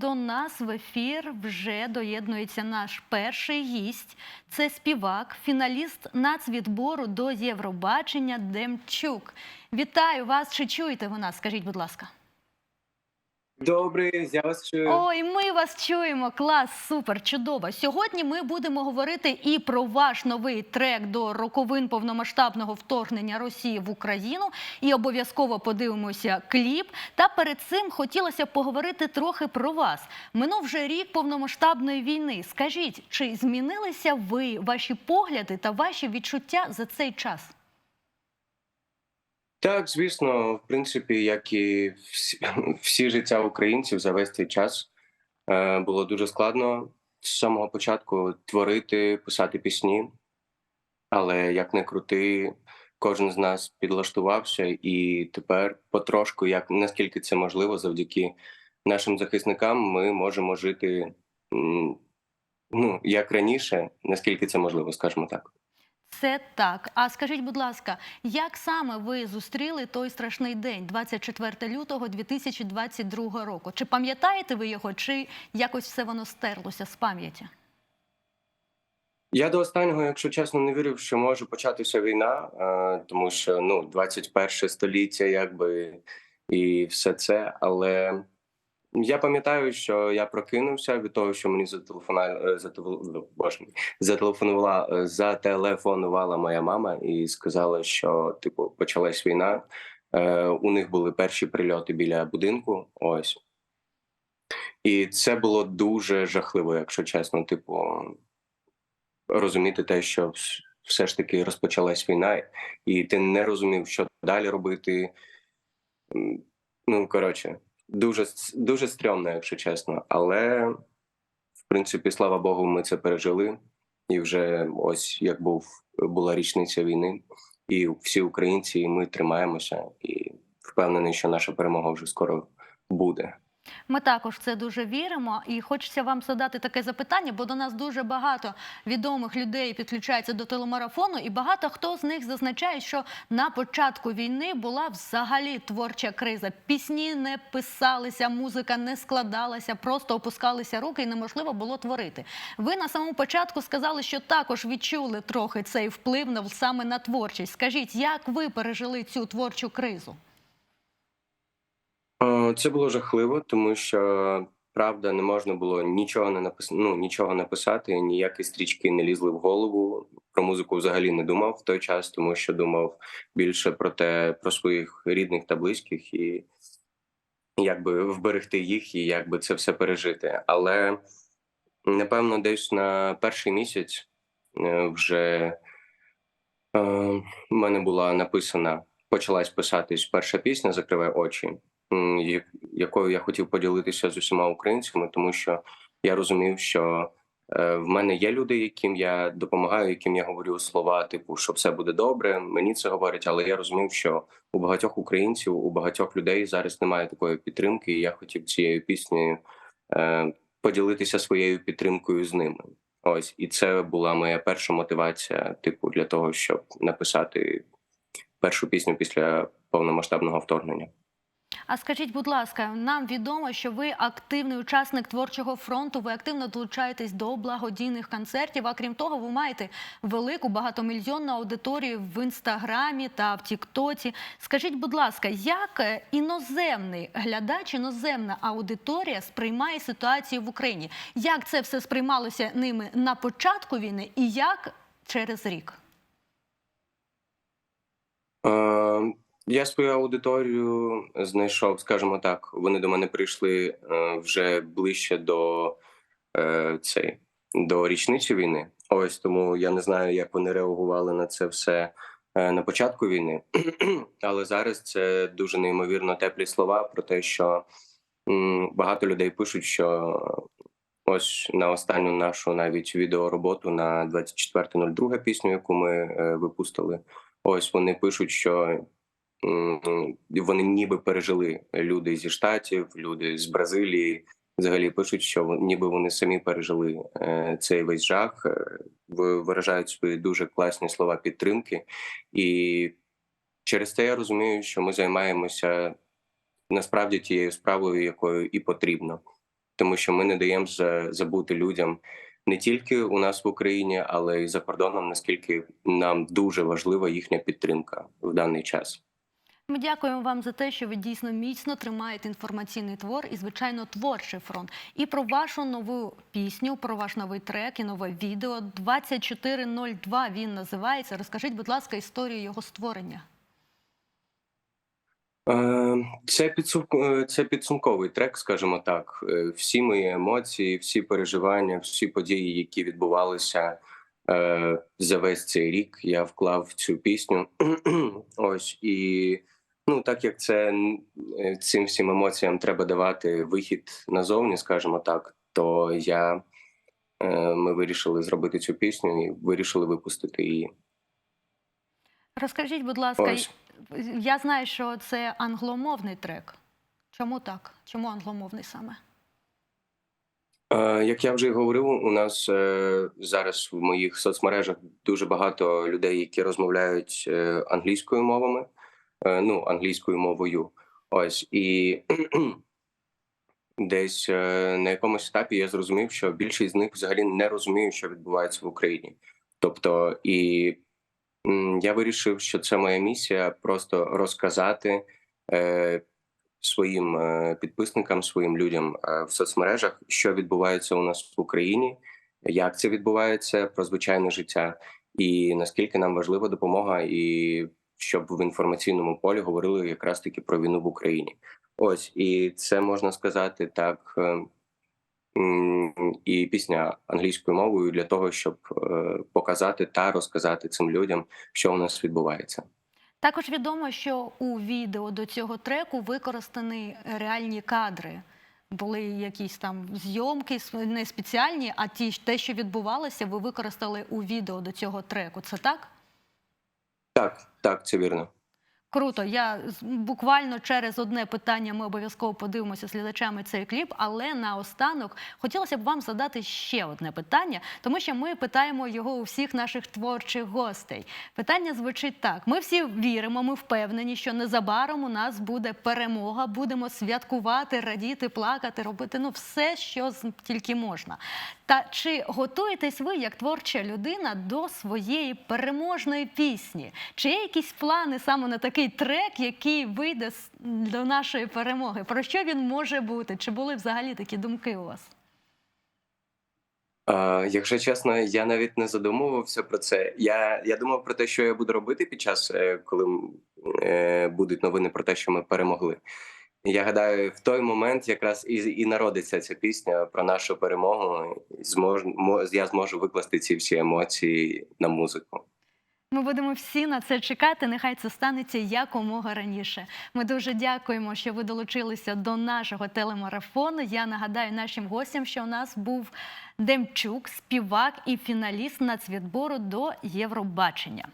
до нас в ефір вже доєднується наш перший гість. Це співак, фіналіст нацвідбору до Євробачення Демчук. Вітаю вас! Чи чуєте ви нас? Скажіть, будь ласка. Добрий, я вас чую. Ой, ми вас чуємо. Клас, супер, чудово. Сьогодні ми будемо говорити і про ваш новий трек до роковин повномасштабного вторгнення Росії в Україну. І обов'язково подивимося кліп. Та перед цим хотілося б поговорити трохи про вас. Минув вже рік повномасштабної війни. Скажіть, чи змінилися ви, ваші погляди та ваші відчуття за цей час? Так, звісно, в принципі, як і всі, всі життя українців за весь цей час е, було дуже складно з самого початку творити, писати пісні. Але як не крути, кожен з нас підлаштувався, і тепер потрошку, як наскільки це можливо, завдяки нашим захисникам, ми можемо жити ну як раніше, наскільки це можливо, скажімо так. Це так. А скажіть, будь ласка, як саме ви зустріли той страшний день, 24 лютого 2022 року? Чи пам'ятаєте ви його, чи якось все воно стерлося з пам'яті? Я до останнього, якщо чесно, не вірив, що може початися війна, тому що ну 21 століття, якби і все це. Але я пам'ятаю, що я прокинувся від того, що мені зателефонувала зателе- боже мій, зателефонувала е, зателефонувала моя мама і сказала, що типу почалась війна. Е, У них були перші прильоти біля будинку. Ось. І це було дуже жахливо, якщо чесно. Типу, розуміти те, що все ж таки розпочалась війна, і ти не розумів, що далі робити. Ну, коротше, дуже, дуже стрьомно, якщо чесно. Але, в принципі, слава Богу, ми це пережили. І вже ось як був була річниця війни, і всі українці, і ми тримаємося, і впевнений, що наша перемога вже скоро буде. Ми також в це дуже віримо, і хочеться вам задати таке запитання, бо до нас дуже багато відомих людей підключається до телемарафону, і багато хто з них зазначає, що на початку війни була взагалі творча криза. Пісні не писалися, музика не складалася, просто опускалися руки, і неможливо було творити. Ви на самому початку сказали, що також відчули трохи цей вплив саме на творчість. Скажіть, як ви пережили цю творчу кризу? Це було жахливо, тому що правда не можна було нічого не напис... ну, нічого написати, ніякі стрічки не лізли в голову. Про музику взагалі не думав в той час, тому що думав більше про те, про своїх рідних та близьких і якби вберегти їх і якби це все пережити. Але напевно, десь на перший місяць е, вже е, в мене була написана, почалась писатись перша пісня Закривай очі якою я хотів поділитися з усіма українцями, тому що я розумів, що е, в мене є люди, яким я допомагаю, яким я говорю слова, типу, що все буде добре. Мені це говорять, але я розумів, що у багатьох українців, у багатьох людей зараз немає такої підтримки, і я хотів цією піснею е, поділитися своєю підтримкою з ними. Ось і це була моя перша мотивація, типу, для того, щоб написати першу пісню після повномасштабного вторгнення. А скажіть, будь ласка, нам відомо, що ви активний учасник творчого фронту. Ви активно долучаєтесь до благодійних концертів. А крім того, ви маєте велику багатомільйонну аудиторію в інстаграмі та в Тіктоці. Скажіть, будь ласка, як е, іноземний глядач, іноземна аудиторія сприймає ситуацію в Україні? Як це все сприймалося ними на початку війни, і як через рік? Е, Я свою аудиторію знайшов, скажімо так. Вони до мене прийшли е, вже ближче до е, цей до річниці війни. Ось тому я не знаю, як вони реагували на це все е, на початку війни. Але зараз це дуже неймовірно теплі слова про те, що багато людей пишуть, що ось на останню нашу навіть відеороботу на 24.02 пісню, яку ми випустили. Ось вони пишуть, що вони ніби пережили люди зі штатів, люди з Бразилії. Взагалі пишуть, що ніби вони самі пережили е, цей весь жах, е, ви- виражають свої дуже класні слова підтримки, і через це я розумію, що ми займаємося насправді тією справою, якою і потрібно. тому що ми не даємо забути людям не тільки у нас в Україні, але й за кордоном, наскільки нам дуже важлива їхня підтримка в даний час. Ми дякуємо вам за те, що ви дійсно міцно тримаєте інформаційний твор і, звичайно, творчий фронт. І про вашу нову пісню, про ваш новий трек і нове відео 2402 він називається. Розкажіть, будь ласка, історію його створення. Е, Це підсумк, е, це підсумковий трек, скажімо так. Е, Всі мої емоції, всі переживання, всі події, які відбувалися за весь цей рік, я вклав в цю пісню. Ось і ну, так як це е, цим всім емоціям треба давати вихід назовні, скажімо так, то я е, ми вирішили зробити цю пісню і вирішили випустити її. Розкажіть, будь ласка, Ось. я знаю, що це англомовний трек. Чому так? Чому англомовний саме? Е, Як я вже й говорив, у нас зараз в моїх соцмережах дуже багато людей, які розмовляють англійською мовами, ну англійською мовою. Ось і десь е, на якомусь етапі я зрозумів, що більшість з них взагалі не розуміють, що відбувається в Україні. Тобто, і я вирішив, що це моя місія просто розказати е, своїм е, підписникам, своїм людям е, в соцмережах, що відбувається у нас в Україні, як це відбувається про звичайне життя, і наскільки нам важлива допомога, і щоб в інформаційному полі говорили якраз таки про війну в Україні. Ось і це можна сказати так. е, І пісня англійською мовою для того, щоб е, показати та розказати цим людям, що у нас відбувається. Також відомо, що у відео до цього треку використані реальні кадри. Були якісь там зйомки не спеціальні, а ті те, що відбувалося, ви використали у відео до цього треку. Це так? Так, так, це вірно. Круто. Я буквально через одне питання ми обов'язково подивимося з глядачами цей кліп. Але наостанок хотілося б вам задати ще одне питання, тому що ми питаємо його у всіх наших творчих гостей. Питання звучить так: ми всі віримо, ми впевнені, що незабаром у нас буде перемога. Будемо святкувати, радіти, плакати, робити ну все, що тільки можна. Та чи готуєтесь ви як творча людина до своєї переможної пісні? Чи є якісь плани саме на такий трек, який вийде до нашої перемоги? Про що він може бути? Чи були взагалі такі думки у вас? Якщо чесно, я навіть не задумувався про це. Я, я думав про те, що я буду робити під час, е, коли е, будуть новини про те, що ми перемогли. Я гадаю, в той момент якраз і, і народиться ця пісня про нашу перемогу. Змож, я зможу викласти ці всі емоції на музику. Ми будемо всі на це чекати. Нехай це станеться якомога раніше. Ми дуже дякуємо, що ви долучилися до нашого телемарафону. Я нагадаю нашим гостям, що у нас був Демчук, співак і фіналіст нацвідбору до Євробачення.